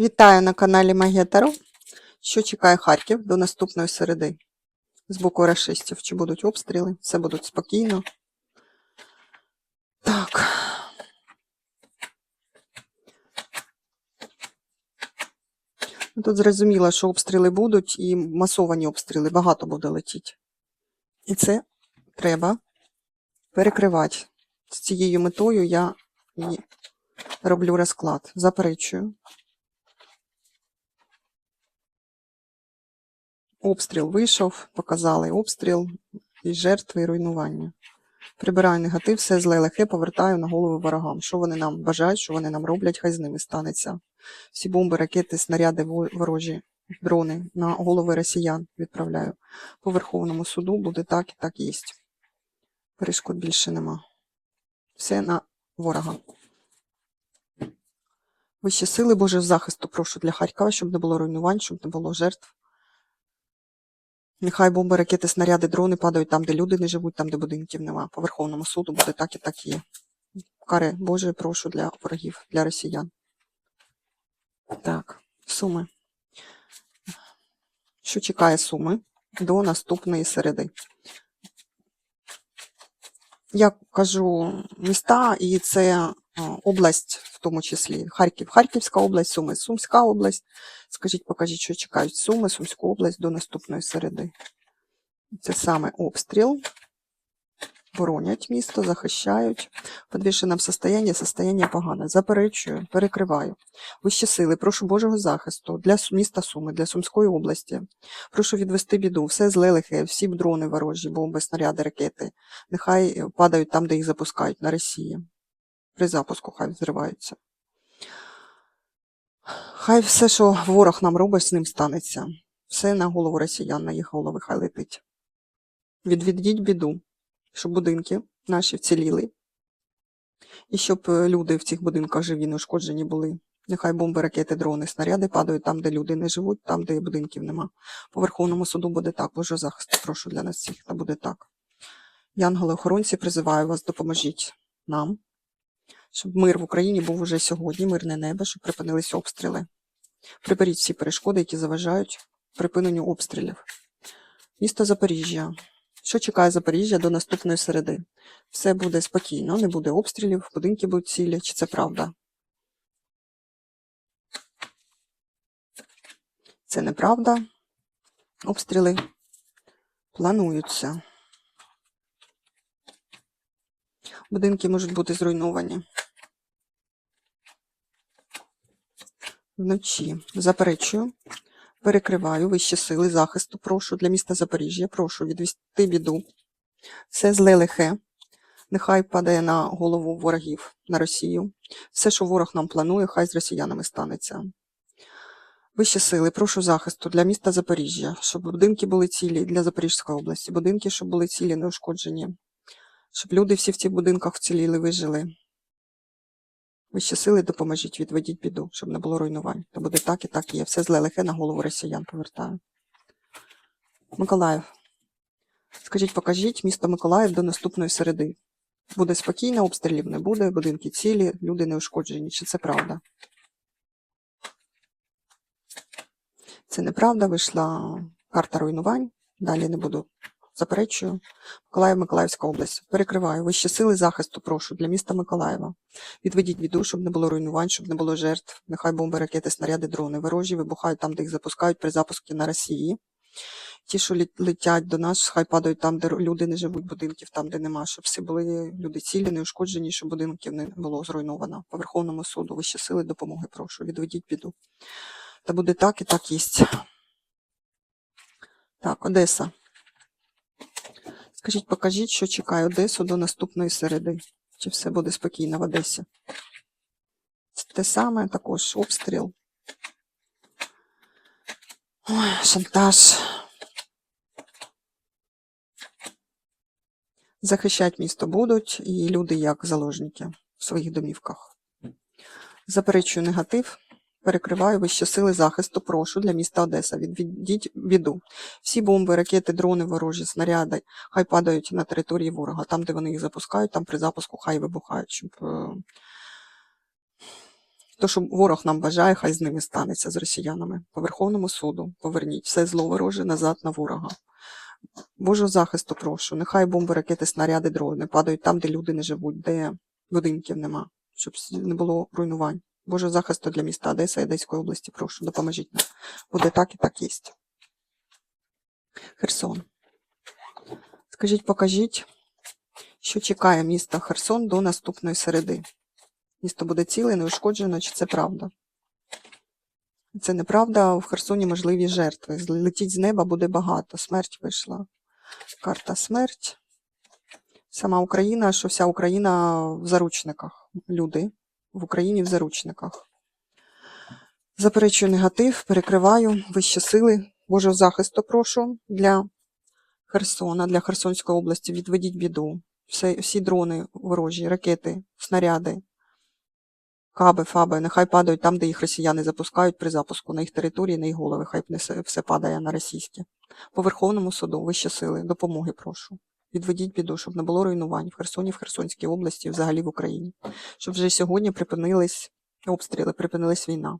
Вітаю на каналі Магія. Що чекає Харків до наступної середи? З боку рашистів. Чи будуть обстріли? Все будуть спокійно. Так. Ну, Тут зрозуміло, що обстріли будуть і масовані обстріли. Багато буде летіти. І це треба перекривати. З цією метою я і роблю розклад. Заперечую. Обстріл вийшов, показали обстріл і жертви, і руйнування. Прибираю негатив, все зле лихе, повертаю на голови ворогам. Що вони нам бажають, що вони нам роблять, хай з ними станеться. Всі бомби, ракети, снаряди ворожі, дрони на голови росіян відправляю. По Верховному суду буде так і так єсть. Перешкод більше нема. Все на ворога. Вищі сили Божого захисту прошу для Харкова, щоб не було руйнувань, щоб не було жертв. Нехай бомби, ракети, снаряди, дрони падають там, де люди не живуть, там, де будинків нема. По Верховному суду буде так і так є. Кари Боже, прошу для ворогів, для росіян. Так, суми. Що чекає суми до наступної середи? Я кажу міста, і це область, в тому числі Харків, Харківська область, Суми, Сумська область. Скажіть, покажіть, що чекають Суми, Сумську область до наступної середи. Це саме обстріл. Боронять місто, захищають. В підвішеному состоянні, состояння погане. Заперечую, перекриваю. Вищі сили, прошу Божого захисту для міста Суми, для Сумської області. Прошу відвести біду, все зле лихе, всі дрони ворожі, бомби, снаряди, ракети. Нехай е, падають там, де їх запускають, на Росії. При запуску хай взриваються. Хай все, що ворог нам робить, з ним станеться. Все на голову росіян, на їх голови хай летить. Відведіть біду, щоб будинки наші вціліли. І щоб е, люди в цих будинках живі, не ушкоджені були. Нехай бомби, ракети, дрони, снаряди падають там, де люди не живуть, там, де будинків нема. По Верховному суду буде так. Божого захисту, прошу для нас всіх, та буде так. Янголи-охоронці, призиваю вас, допоможіть нам, щоб мир в Україні був уже сьогодні, мирне небо, щоб припинилися обстріли. Приберіть всі перешкоди, які заважають припиненню обстрілів. Місто Запоріжжя. Що чекає Запоріжжя до наступної середи? Все буде спокійно, не буде обстрілів, будинки будуть цілі. Чи це правда? Це неправда. Обстріли плануються. Будинки можуть бути зруйновані. Вночі заперечую, перекриваю вищі сили захисту. Прошу для міста Запоріжжя. Прошу відвести біду. Все зле лихе. Нехай падає на голову ворогів на Росію. Все, що ворог нам планує, хай з росіянами станеться. Вищі сили, прошу захисту для міста Запоріжжя, щоб будинки були цілі для Запорізької області, будинки, щоб були цілі, неушкоджені, щоб люди всі в цих будинках вціліли, вижили. Вищі сили, допоможіть, відведіть біду, щоб не було руйнувань. То буде так і так і є. Все зле лихе на голову росіян повертаю. Миколаїв. Скажіть, покажіть місто Миколаїв до наступної середи. Буде спокійно, обстрілів не буде, будинки цілі, люди не ушкоджені. Чи це правда? Це неправда, вийшла карта руйнувань. Далі не буду заперечую. Миколаїв, Миколаївська область. Перекриваю. Вищі сили захисту, прошу, для міста Миколаєва. Відведіть біду, щоб не було руйнувань, щоб не було жертв. Нехай бомби, ракети, снаряди, дрони ворожі вибухають там, де їх запускають при запуску на Росії. Ті, що летять до нас, хай падають там, де люди не живуть, будинків, там, де нема, щоб всі були люди цілі, не ушкоджені, щоб будинків не було зруйновано. По Верховному суду, вищі сили допомоги, прошу, відведіть біду. Та буде так і так єсть. Так, Одеса. Скажіть, покажіть, що чекає Одесу до наступної середи. Чи все буде спокійно в Одесі? Те саме, також обстріл. Ой, шантаж. Захищати місто будуть, і люди як заложники в своїх домівках. Заперечую негатив. Перекриваю вищі сили захисту, прошу для міста Одеса. Відведіть біду. Всі бомби, ракети, дрони, ворожі, снаряди хай падають на території ворога. Там, де вони їх запускають, там при запуску хай вибухають, щоб е, То, що ворог нам бажає, хай з ними станеться з росіянами. По Верховному суду поверніть все зло вороже назад на ворога. Божого захисту прошу. Нехай бомби, ракети, снаряди, дрони падають там, де люди не живуть, де будинків нема, щоб не було руйнувань. Божого захисту для міста Одеса Одеської області, прошу, допоможіть нам. Буде так і так єсть. Херсон. Скажіть, покажіть, що чекає місто Херсон до наступної середи. Місто буде ціле, неушкоджено, чи це правда? Це неправда, в Херсоні можливі жертви. Летіть з неба буде багато. Смерть вийшла. Карта смерть. Сама Україна, що вся Україна в заручниках. Люди в Україні в заручниках. Заперечую негатив, перекриваю вищі сили. Божого захисту прошу для Херсона, для Херсонської області. Відведіть біду. Все, всі дрони ворожі, ракети, снаряди, каби, фаби, нехай падають там, де їх росіяни запускають при запуску на їх території, на їх голови. Хай не все, все падає на російське. По Верховному суду, вищі сили, допомоги прошу. Відведіть біду, щоб не було руйнувань в Херсоні, в Херсонській області, взагалі в Україні. Щоб вже сьогодні припинились обстріли, припинилась війна.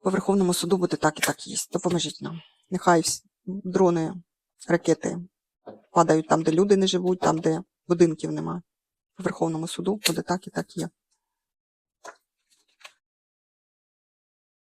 По Верховному суду буде так і так є. Допоможіть нам. Нехай дрони, ракети падають там, де люди не живуть, там, де будинків немає. По Верховному суду буде так і так є.